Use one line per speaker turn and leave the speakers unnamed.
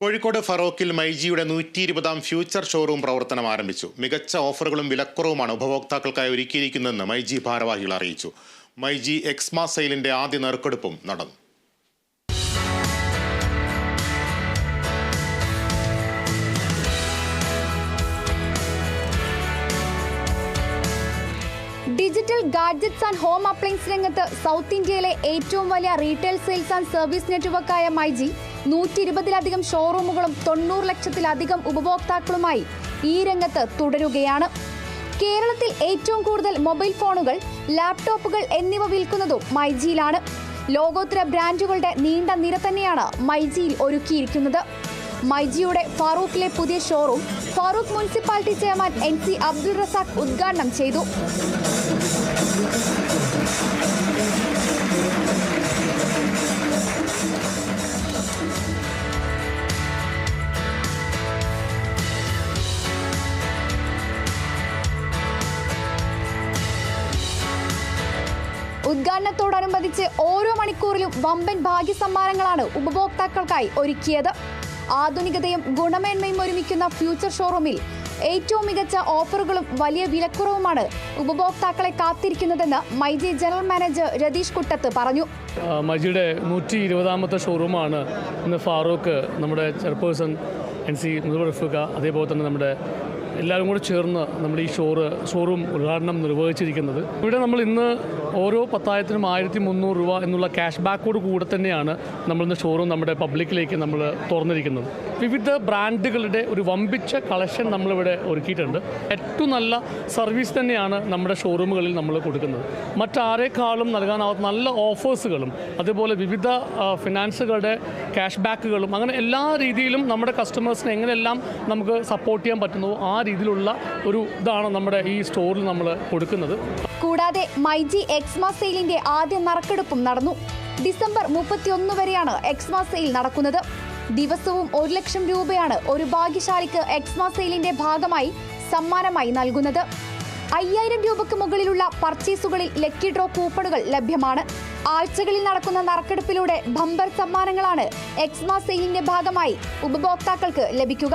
കോഴിക്കോട് ഫറോക്കിൽ മൈജിയുടെ നൂറ്റി ഇരുപതാം future showroom പ്രവർത്തനം ആരംഭിച്ചു. മികച്ച ഓഫറുകളും വിലക്കുറവുമാണ് ഉപഭോക്താക്കൾക്കായി ഒരുക്കിയിരിക്കുന്നതെന്ന് മൈജി ഭാരവാഹികൾ അറിയിച്ചു. മൈജി എക്സ്മാ സെയിലിന്റെ ആദ്യ നറുക്കെടുപ്പും നടന്നു.
Digital gadgets and home appliance രംഗത്ത് സൗത്ത് ഇന്ത്യയിലെ ഏറ്റവും വലിയ റീറ്റെയിൽ സെയിൽസ് ആൻഡ് സർവീസ് നെറ്റ്വർക്കായ മൈജി നൂറ്റി ഇരുപതിലധികം ഷോറൂമുകളും തൊണ്ണൂറ് ലക്ഷത്തിലധികം ഉപഭോക്താക്കളുമായി ഈ രംഗത്ത് തുടരുകയാണ്. കേരളത്തിൽ ഏറ്റവും കൂടുതൽ മൊബൈൽ ഫോണുകൾ ലാപ്ടോപ്പുകൾ എന്നിവ വിൽക്കുന്നതും മൈജിയിലാണ്. ലോകോത്തര ബ്രാൻഡുകളുടെ നീണ്ട നിര തന്നെയാണ് മൈജിയിൽ ഒരുക്കിയിരിക്കുന്നത്. മൈജിയുടെ ഫാറൂഖിലെ പുതിയ showroom Farook municipality chairman N C Abdul Razak ഉദ്ഘാടനം ചെയ്തു. ഉദ്ഘാടനത്തോടനുബന്ധിച്ച് ഓരോ മണിക്കൂറിലും വമ്പൻ ഭാഗ്യസമ്മാനങ്ങളാണ് ഉപഭോക്താക്കൾക്കായി ഒരുക്കിയത്. ആധുനികതയും ഗുണമേന്മയും ഒരുമിക്കുന്ന ഫ്യൂച്ചർ ഷോറൂമിൽ ഏറ്റവും മികച്ച ഓഫറുകളും വലിയ വിലക്കുറവുമാണ് ഉപഭോക്താക്കളെ കാത്തിരിക്കുന്നതെന്ന് myG general manager Ratheesh Kuttath പറഞ്ഞു.
മൈജിയുടെ നൂറ്റി ഇരുപതാമത്തെ ഷോറൂമാണ് ഇന്ന് ഫാറൂഖ് നമ്മുടെ ചെയർപേഴ്സൺ എൻ സി മുതൽഫുക അതേപോലെ തന്നെ നമ്മുടെ എല്ലാവരും കൂടെ ചേർന്ന് നമ്മുടെ ഈ ഷോറ് ഷോറൂം ഉദ്ഘാടനം നിർവഹിച്ചിരിക്കുന്നത്. ഇവിടെ നമ്മൾ ഇന്ന് ഓരോ പത്തായിരത്തിനും ആയിരത്തി മുന്നൂറ് രൂപ എന്നുള്ള ക്യാഷ് ബാക്കോട് കൂടെ തന്നെയാണ് നമ്മൾ ഇന്ന് ഷോറൂം നമ്മുടെ പബ്ലിക്കിലേക്ക് നമ്മൾ തുറന്നിരിക്കുന്നത്. വിവിധ ബ്രാൻഡുകളുടെ ഒരു വമ്പിച്ച കളക്ഷൻ നമ്മളിവിടെ ഒരുക്കിയിട്ടുണ്ട്. ഏറ്റവും നല്ല സർവീസ് തന്നെയാണ് നമ്മുടെ ഷോറൂമുകളിൽ നമ്മൾ കൊടുക്കുന്നത്. മറ്റാരേക്കാളും നൽകാനാവാത്ത നല്ല ഓഫേഴ്സുകളും അതുപോലെ വിവിധ ഫിനാൻസുകളുടെ ക്യാഷ് ബാക്കുകളും അങ്ങനെ എല്ലാ രീതിയിലും നമ്മുടെ കസ്റ്റമേഴ്സിനെ എങ്ങനെയെല്ലാം നമുക്ക് സപ്പോർട്ട് ചെയ്യാൻ പറ്റുന്നു ആ രീതിയിലുള്ള ഒരു ഇതാണ് നമ്മുടെ ഈ സ്റ്റോറിൽ നമ്മൾ കൊടുക്കുന്നത്.
കൂടാതെ മൈജി എക്സ്മാ സെയിലിന്റെ ആദ്യ നറുക്കെടുപ്പും നടന്നു. ഡിസംബർ മുപ്പത്തിയൊന്ന് വരെയാണ് എക്സ്മാ സെയിൽ നടക്കുന്നത്. ദിവസവും ഒരു ലക്ഷം രൂപയാണ് ഒരു ഭാഗ്യശാലിക്ക് എക്സ്മാ സെയിലിന്റെ ഭാഗമായി സമ്മാനമായി നൽകുന്നത്. അയ്യായിരം രൂപയ്ക്ക് മുകളിലുള്ള പർച്ചേസുകളിൽ ലക്കി ഡ്രോ കൂപ്പണുകൾ ലഭ്യമാണ്. ആഴ്ചകളിൽ നടക്കുന്ന നറുക്കെടുപ്പിലൂടെ ബമ്പർ സമ്മാനങ്ങളാണ് എക്സ്മാ സെയിലിന്റെ ഭാഗമായി ഉപഭോക്താക്കൾക്ക് ലഭിക്കുക.